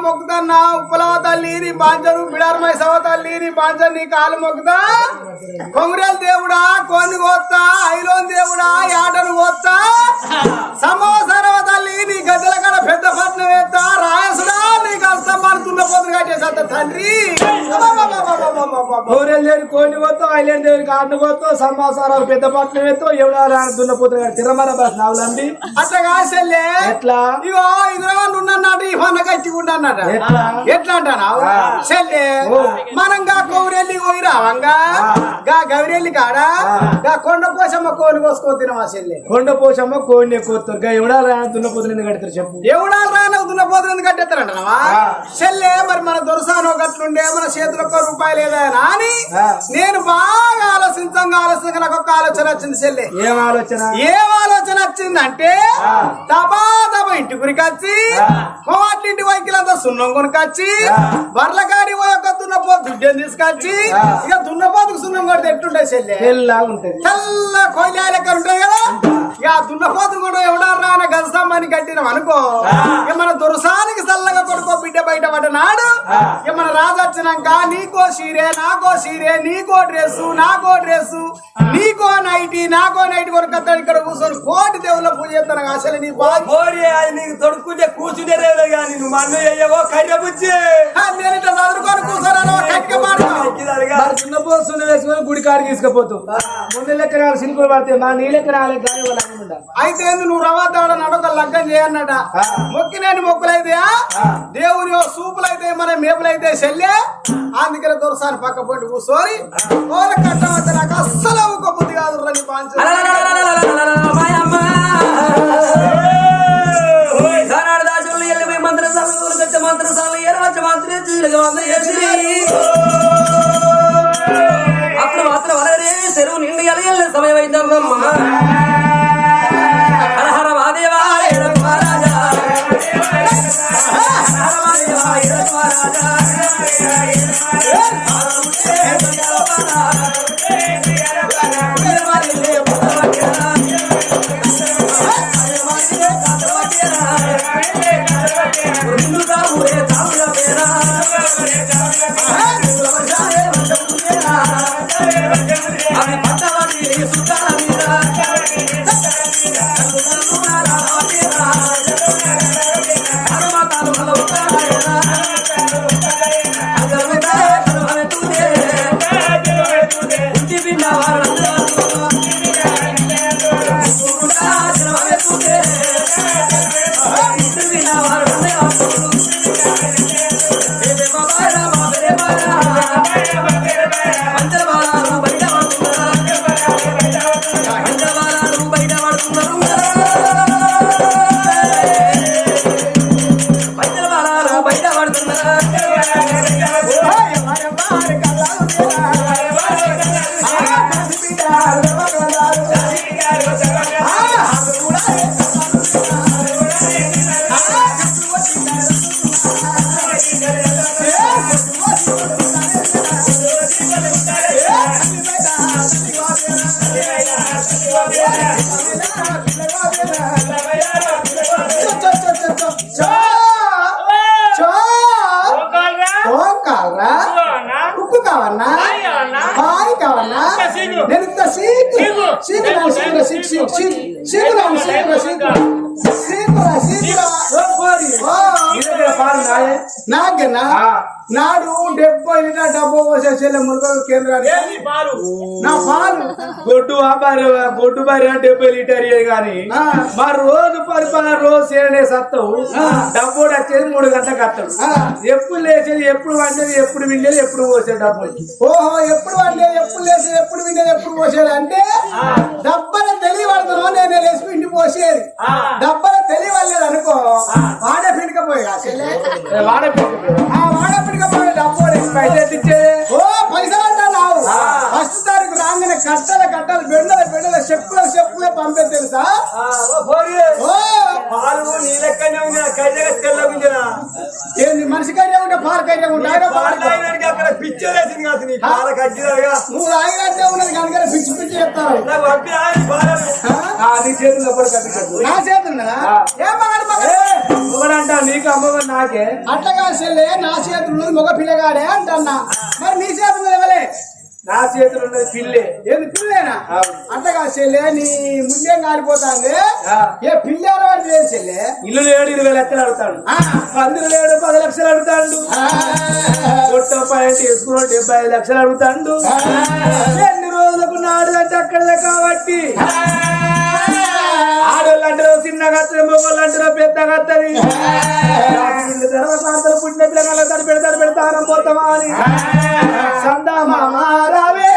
మొక్కుతన్నా ఉప్పలవ తల్లి నీ బాంజరు బిడారమై సవ తల్లి నీ బాంచరు నీ కాలు మొక్కుతా. కొంగరేలు దేవుడా కోన్ని కోస్తా ఐలోన్ దేవుడా యాటను కోస్తా సమోసరవ తల్లి నీ గద్దెల కడ పెద్ద పట్నం వేస్తా. రాయసుడా నీ కష్టమాను దున్నపోతులు కట్టేసంత తండ్రి ఊరేళ్ళు లేని కోని పోతావు ఐలేని దేవుని కాడిని పోతావు సంవత్సరాలు పెద్ద పట్నం ఎత్తావు ఎవడ దున్నపోతున్నారు తిరమర బస్ నావులండి అట్లా కాసెల్లే ఎట్లా ఇగో ఇదిగో ఉన్నట్టు ఈ పన్న కట్టి ఉండన్నట ఎట్లా? చెల్లె ఓ. మనం గా కౌరెల్లి పోయి రావంగా. గా గౌరెల్లి కాడా. గా కొండ కోసమ్మ కోని కోసుకొని తినవా చెల్లె కొండ పోచమ్మ కోడిని ఎక్కువ ఎవడ దున్నపోతులు ఎందుకు కడతారు చెప్పు ఎవడా రానవు దున్నపోతులు ఎందుకు కట్టేస్తారంటనవా చెల్లె మరి మన దొరసానో గట్లుండే మన చేతిలో ఒక్క రూపాయి లేదా అని. నేను బాగా ఆలోచించంగా ఆలోచించగా నాకు ఒక ఆలోచన వచ్చింది చెల్లె ఏం ఆలోచన ఏం ఆలోచన వచ్చిందంటే. తబా తబా ఇంటి గురికొచ్చి ఆ. కోట్లింటి వైకిలంతా సున్నం కొనుకొచ్చి. బర్లకాడి ఒక దున్నపోతు దుడ్డని తీసుకొచ్చి. ఇక దున్నపోతుకు సున్నం కొడితే ఎట్టుండే చెల్లె తెల్లా ఉంటది చల్ల కోయిలా లెక్క ఉంటాయి కదా ఇక ఆ దున్నపోతు కూడా ఎవడారా అని గజస్తంభాన్ని కట్టినాం అనుకో. ఇక మన దురసానికి చల్లగా కొడుకో బిడ్డ బయట పడ్డనాడు. ఇక మన రాజు వచ్చినాక నీకో సీరే నాకో సీరే నీకో డ్రెస్సు నాకో డ్రెస్సు నీకో నైటీ నాకో నైట్ కొనుకొస్తాడు ఇక్కడ కూర్చొని కోటి దేవుళ్ళ పూజ చేస్తాను అసలు నీ కోరి అది నీకు తొడుక్కుంటే కూర్చుంటే రేవులే కానీ నువ్వు మన్ను అయ్యవో కర్ర బుచ్చి నేను ఇట్లా మాడతావు దున్నపోతు సున్న వేసుకొని గుడి కాడికి తీసుకుపోతావు ముందు లెక్క రాలి సినుకులు పడితే మా నీ లెక్క రాలేదు కానీ వాళ్ళు అయితే ఏంది నువ్వు రవాతాడ నడక లగ్గం చేయన్నట? ఆ. మొక్కినేని మొక్కులైతే ఆ. దేవుని సూపులైతే మన మేపులైతే చెల్లె. అందుకనే దొరసాని పక్క పొంటి కూర్చొని ఓల కట్టమంటే నాకు అస్సలు ఒక బుద్ధి కాదు రని పాంచ. వచ్చే మంత్రసాలను ఎరవచ్చ మంత్రి నిండి ఎలగెళ్ళే సమయం అయిందమ్మా హర హర మహారాజా హర హర మహారాజా. నేను ఇంత సీకు సీకురా సీకురా సీకు సీకు సీకు సీకురా సీకురా సీకురా సీకురా సీకురా ఓ, నాకేనా. నాడు డెబ్బై డబ్బు పోసేసేలే మురుగలు కేంద్రానికి నా పాలు గొడ్డు గొడ్డు బారి డెబ్బై లీటర్ ఆ. మా రోజు పరిపాలన రోజు సేనే సత్తావు ఆ. డబ్బోడు వచ్చేది మూడు గంటలకు ఆ. ఎప్పుడు లేచేది ఎప్పుడు వండేది ఎప్పుడు విండేది ఎప్పుడు పోసేది డబ్బులు ఓహో ఎప్పుడు వండేది ఎప్పుడు లేచేది ఎప్పుడు వినేది ఎప్పుడు పోసేది అంటే డబ్బల తెలియబడుతున్నావు నేను లేచి పిండి పోసేది. డబ్బల తెలియవలేదు అనుకో వాడే పిండికపోయి వాడే ఆ వాడే పిండికపోయి డబ్బు పైసలు ఇచ్చేది ఓ పైసలు అంటున్నావు ఫస్ట్ తారీఖు రాగానే కట్టలు కట్టలు బెండలు బెండలు నాకే అట్లగా చెల్లె నా చేతులు ఉన్నది మగ పిల్లగాడే అంటన్నా. మరి నీ చేతులు ఎవలే? నా చేతులు ఉన్నది పిల్లే. ఏంది పిల్లేనా? అవును. అట్లగా చెల్లె నీ ముందేం కాలిపోతాంది. ఏ పిల్లేరు లేదు చెల్లె ఇల్లు లేడు ఇరవై లక్షలు అడుగుతాడు. పందులు లేడు పది లక్షలు అడుగుతాడు. కొట్ట పాయింట్ వేసుకున్న డెబ్బై ఐదు లక్షలు అడుగుతాడు. ఎన్ని రోజులకు నాడు అంటే అక్కడదే కాబట్టి. ఆడోళ్ళు అంటారు చిన్నగా వస్తుంది మొగోళ్ళు అంటారు పెద్దగా వస్తుంది అందరూ పుట్టిన పిల్లగాళ్ళ తడి పెడతాడు పెడతాను పోతామా అని సందా మామారావే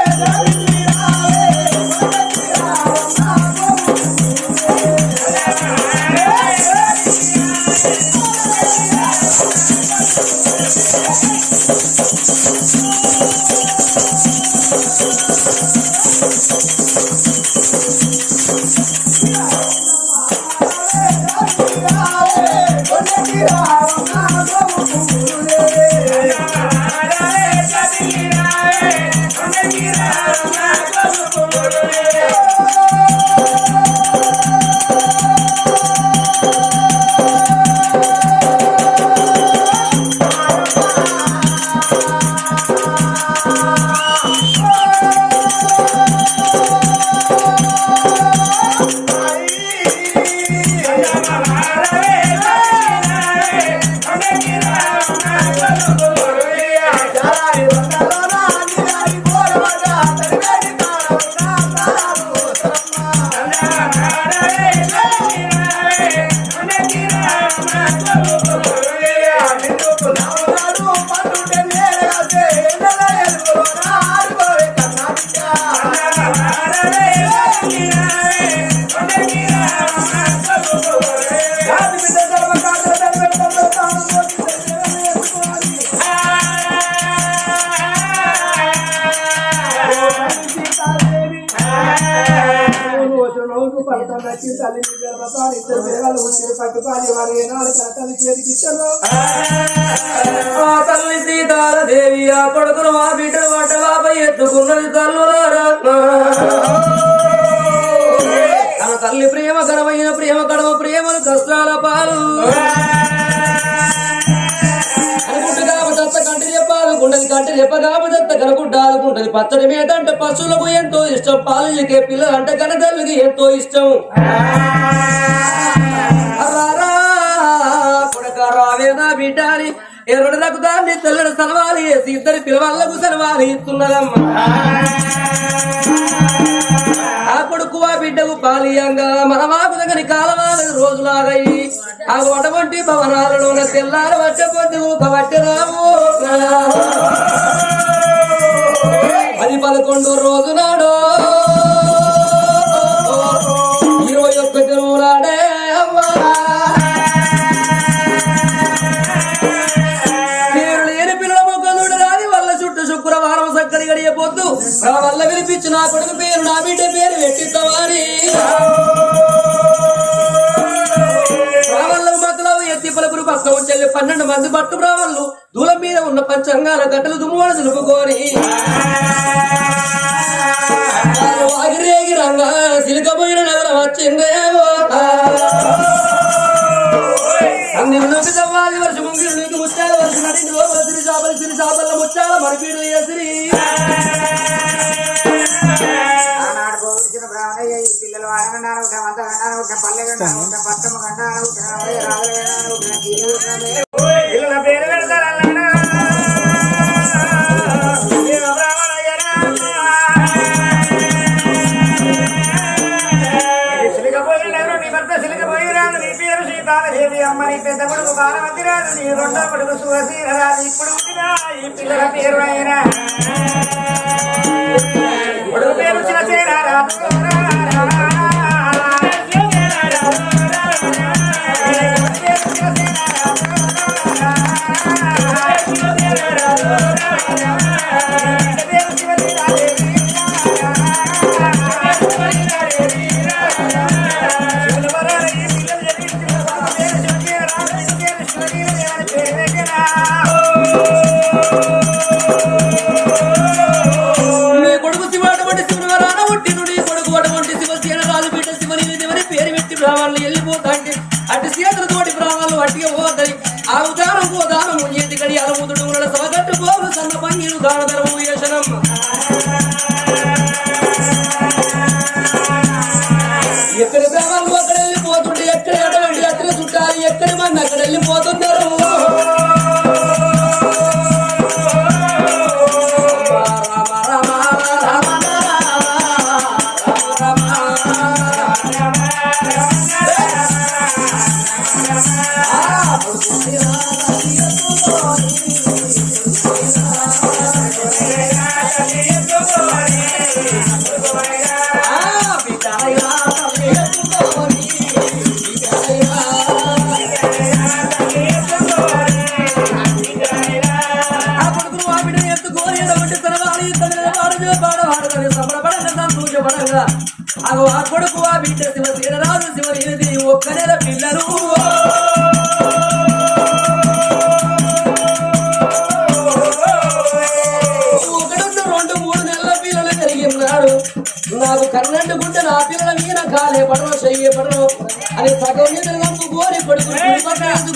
ఆ తల్లి సీతాలదేవి ఆ కొడుకును వంట బాపై ఎత్తుకున్నది తల్లులారా. తన తల్లి ప్రేమ కరమైన ప్రేమ కడమ ప్రేమలు కష్టాల పాలు. దత్త కంటి చెప్పాలి గుండెది కంటి చెప్పగాపు దత్త కనుకుంటారు గుండెది పచ్చడి మీద అంటే పశువులకు ఎంతో ఇష్టం పాలకి పిల్లలు అంటే కనతల్లికి ఎంతో ఇష్టం. కొడక నా బిడ్డాని ఎరుడు నాకు దాన్ని తెల్లడి సలవాలి. వేసి ఇద్దరి పిల్లవాళ్ళకు సలవాలి. ఇస్తున్నదమ్మా. ఆ కొడుకు ఆ బిడ్డకు పాలియంగా మన వాకు దగ్గర కాలవాలి. రోజులాగయి ఆ అటువంటి భవనాలలో తెల్లారు వచ్చే పొద్దు పట్టి రాము పది పదకొండు రోజు నాడు కొడుకు పేరు నా బిడ్డ పేరు వెట్టిద్దవారి రావల్ల మతలో ఎత్తి పలుపురు పక్క ఉంచెల్లి పన్నెండు మంది పట్టు రావళ్ళు. దూలం మీద ఉన్న పంచంగాల గట్టలు దుమ్మువాడు దులుపుకొని వాగిరేగి రంగా సిలికపోయిన నగరం వచ్చిందేమో అన్ని నువ్వు తవ్వాలి వర్ష ముంగిరు నీకు ముచ్చాల వర్ష నడింది సిరి చాపలు సిరి చాపల ముచ్చాల మరిపీడు ఎసిరి పేరు సీతాలదేవి అమ్మ నీ పెద్ద కొడుకు బాలమతిరాజు నీ రెండో కొడుకు సువసీరరాజు ఇప్పుడు పుట్టిన ఈ పిల్లల పేరు అయినా. పంగిలు దాన అగో ఆ కొడుకు ఆ బిడ్డ శివ శివరాజు శివనిది ఒక్క నెల పిల్లలు. రెండు మూడు నెలల పిల్లలు కలిగి ఉన్నాడు. నాకు కర్ణండు గుండె నా పిల్లల మీద కాలే పడవ చెయ్యి పడవ. అది సగం మీద కోరి కొడుకు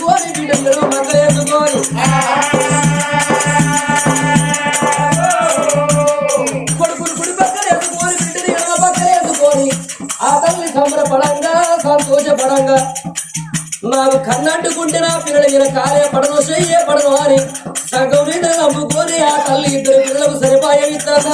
కోరి బిడ్డలు పడంగా నాకు కన్నంటుకుంటే నా పిల్లల మీద కాలే పడను చెయ్యే పడను అని సగం మీద నమ్ముకొని ఆ తల్లి ఇద్దరు పిల్లలకు సరిపాయం ఇస్తాడు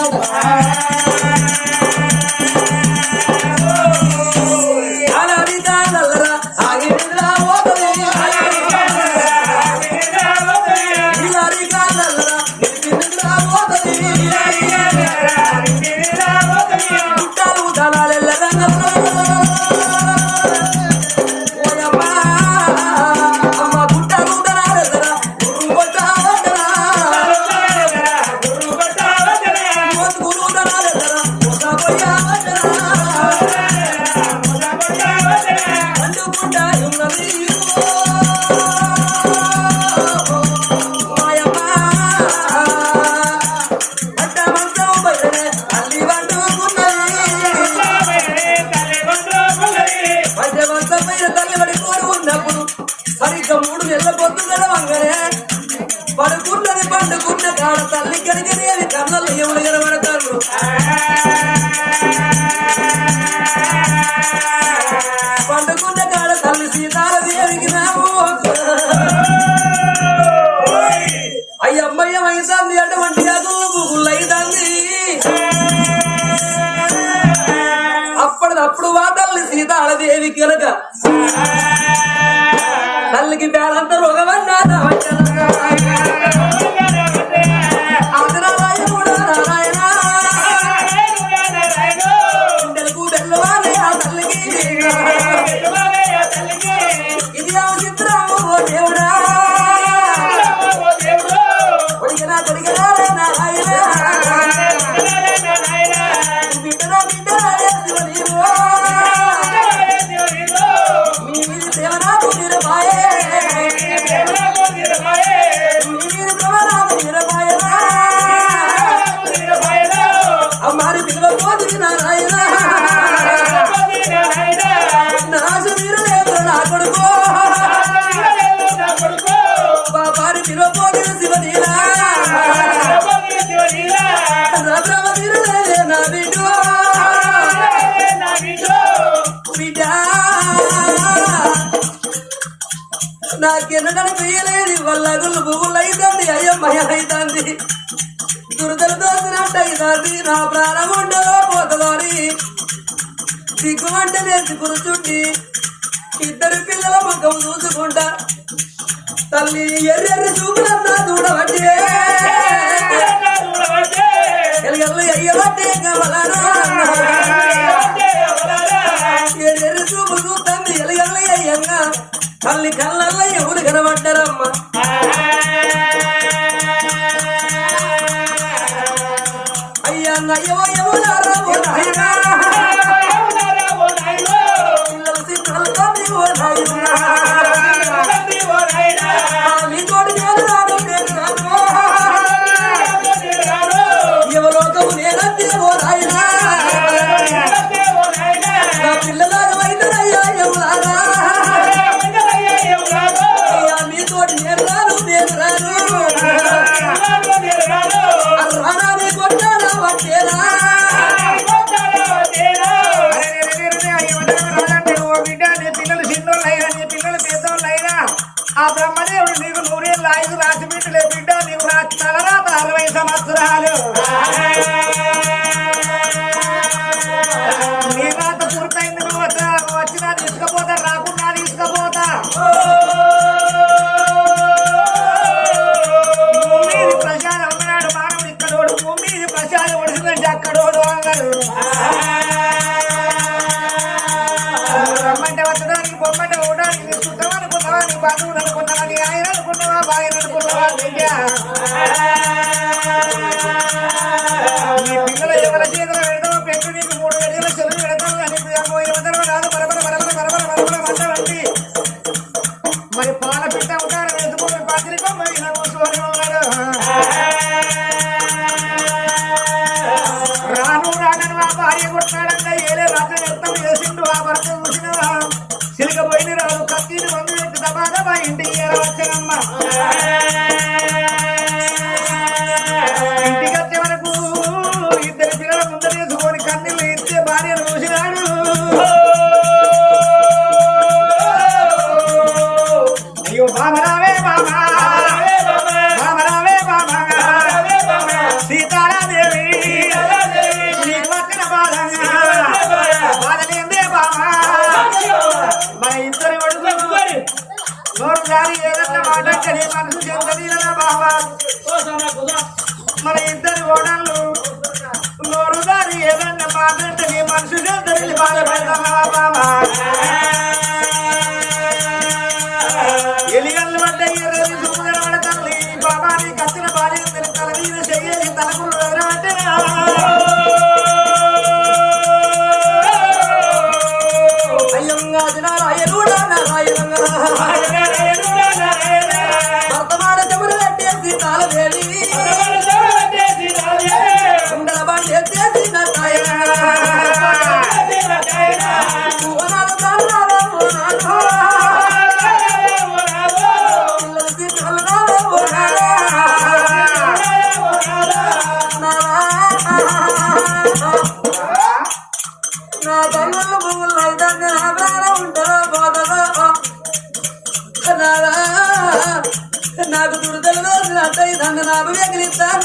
పొద్దుగల వంగరే. పొద్దున్న వంగనే పడుకున్నది పండుకున్న కాడ తల్లి కడిగనేది కన్నలు ఎవరు కనబడతారు పండుకున్న కాడ తల్లి సీతారదేవికి నాము అయ్యమ్మయ్య వయసాంది అటువంటి అగుళ్ళైంది అప్పటిదప్పుడు వా తల్లి సీతారదేవి కనుక వాళ్ళకి పేరంత రోగం నాకెన్నడని పెయ్యలేని వల్ల గుళ్ళు పువ్వులు అయితంది అయ్యమ్మయ్య అయితంది దురదలు దోసినట్టు అయితంది నా ప్రాణం ఉండదో పోతలోని దిగ్గుమంటే నేర్చి కురుచుండి ఇద్దరు పిల్లల ముఖం చూసుకుంటా. తల్లి ఎర్రెర్రి చూపులన్నా చూడబట్టి. ఎలుగల్లు అయ్యబట్టి కమలను తల్లి కళ్ళల్లో ఎవరు కనబడ్డారమ్మా? అయ్యా అయ్యో ఎవరారా భార్య తన వీరు చేయాలి తలకు అంటే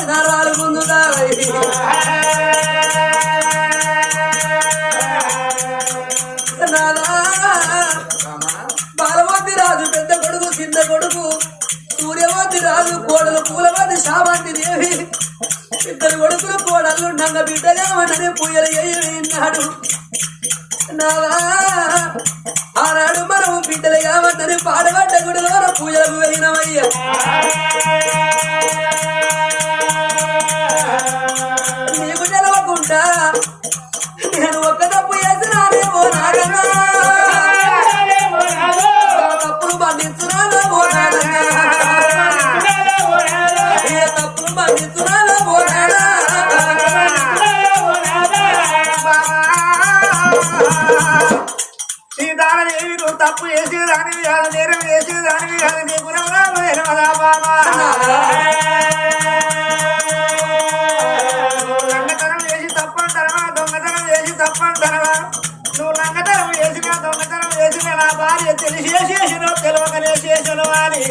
నరాలు ముందుతాయి బాలవంతి రాజు పెద్ద కొడుకు కింద కొడుకు సూర్యవతి రాజు కోడలు పూలవతి శామంతి దేవి. ఇద్దరు కొడుకులు కోడళ్ళు నంగ బిడ్డలేమనని పూయలు ఎన్నాడు ఆనాడు మనము బిడ్డలు కావద్దని పాడబడ్డ గుడిలో పూజలకు వెళ్ళినవయ్యా దానివి ఆడ నేరం వేసి దాని అది నీ గుణమునా వేసి తప్పంటనవా దొంగతనం వేసి తప్పంటనవా నువ్వు లంగతనం వేసినా దొంగతనం వేసినా నా భార్య తెలిసేసేసినో తెలియకనే చేసిన అని.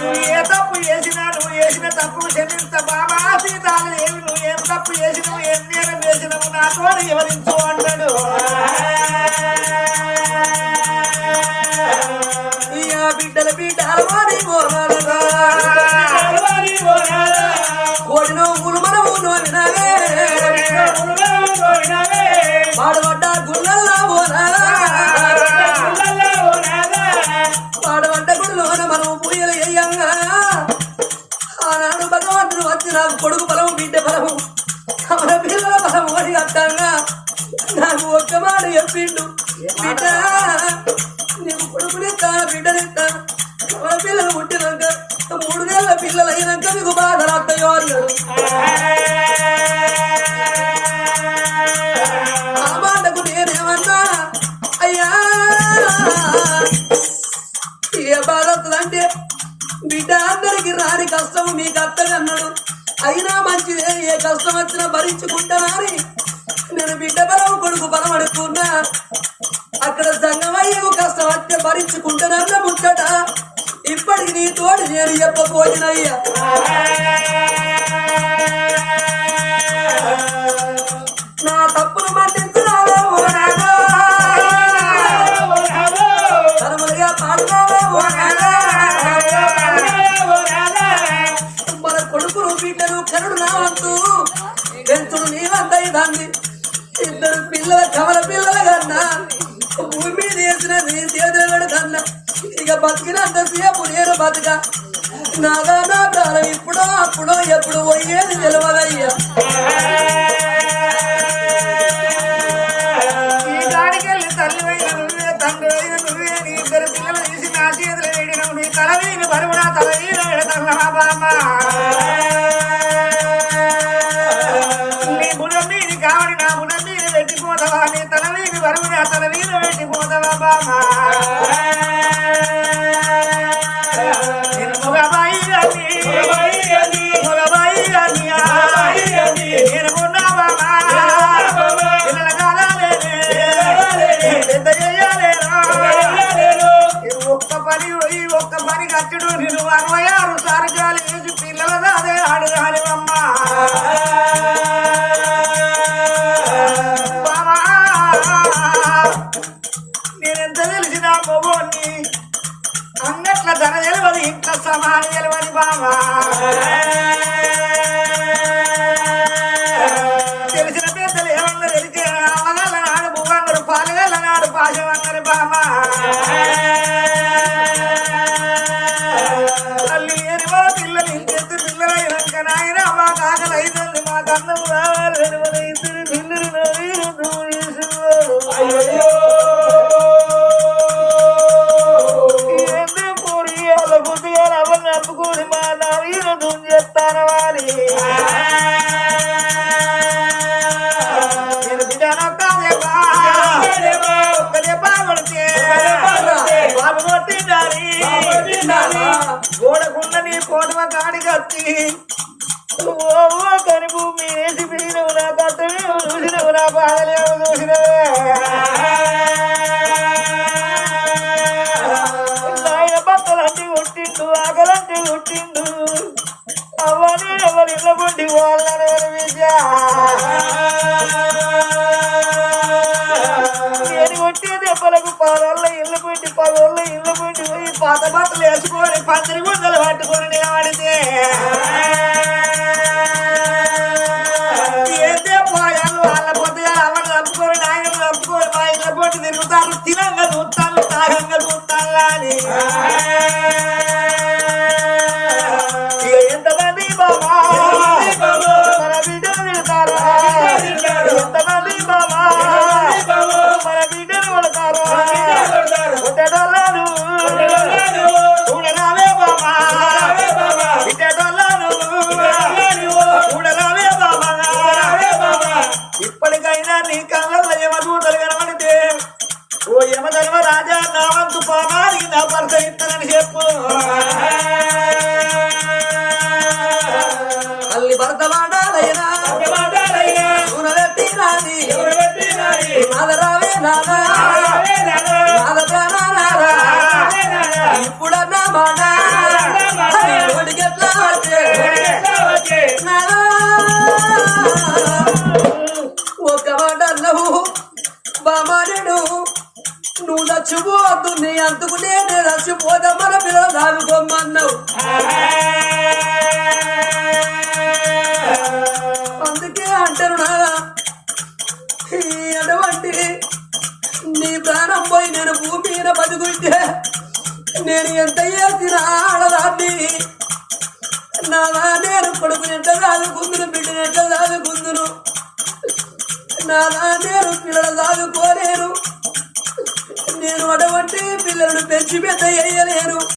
నువ్వు ఏ తప్పు చేసినా నువ్వు చేసిన తప్పు క్షమించ బాబా సీతాలు ఏమి నువ్వు ఏం తప్పు చేసినావు ఏం నేరం చేసినావు నాతో వివరించు అంటాడు పిండు బిడ్డ నీకు కొడుకునెత్తా పిల్లలు పుట్టినాక మూడు నెలల పిల్లలు అయినాక మీకు బాధ రాస్తాయో అన్నాడు ఆ మాటకు నేనేమన్నా? అయ్యా! ఏ బాధ వస్తుందంటే బిడ్డ అందరికి రాని కష్టం మీకు అత్తగన్నాడు అయినా మంచిదే ఏ కష్టం వచ్చినా భరించుకుంటానని నేను బిడ్డ బలం కొడుకు బలం అనుకున్నా అక్కడ సంగమయ్యకు కష్టం వస్తే భరించుకుంటానన్న ముచ్చట ఇప్పటికి నీ తోడు నేను చెప్పబోయినయ్యా నా తప్పును మన్నించున్నావే ఓ నాయనా. పాడుతావే ఓ మన కొడుకును బిడ్డను కరుడు నా వంతు పెంచుడు నీ వంత ఇదాన్ని ఇద్దరు పిల్లల కమల పిల్లల కన్నా. భూమి మీద వేసిన నీ చేతులు పెడకన్నా ఇక బతికినంత సేపు నేను బతుక. నాగా నా ప్రాణం ఇప్పుడో అప్పుడో ఎప్పుడు పోయేది తెలియదయ్యా కాడికొచ్చి కోటమ కని భూమి వేసి పిలిగినవు నా కట్టమే చూసినవు నా బాధలేవు చూసినవే. నాయన బట్టలంటే కొట్టిండు ఆకలంటే కొట్టిండు అవని ఎవరి ఇళ్ళ పొండి వాళ్ళ పాత బట్టలు వేసుకొని పందిరి గుండెలు పట్టుకొని నిలబడితే ఏందే పోయాను వాళ్ళ పొద్దుగా అవన్నీ తప్పుకొని నాయనలు తప్పుకొని మా ఇళ్ళ పొట్టి తిరుగుతారు. తినంగా చూస్తాను తాగంగా చూస్తాను అని. నువ్వు నచ్చిపోవద్దు నీ అంతకు నేనే నచ్చిపోదా మన పిల్లలు దాదుకోమన్నావు అందుకే అంటారు నాగా అటువంటి నీ ప్రాణం పోయి నేను భూమి మీద బతుకుంటే నేను ఎంత చేసిన ఆడదాన్ని. నాదా నేను కొడుకు ఎంత చదువుకుందును బిడ్డను ఎంత చదువుకుందును నాదా నేను పిల్లలు చదువుకోలేను నేను అడవంటే పిల్లలను పెంచి పెద్ద వేయలేను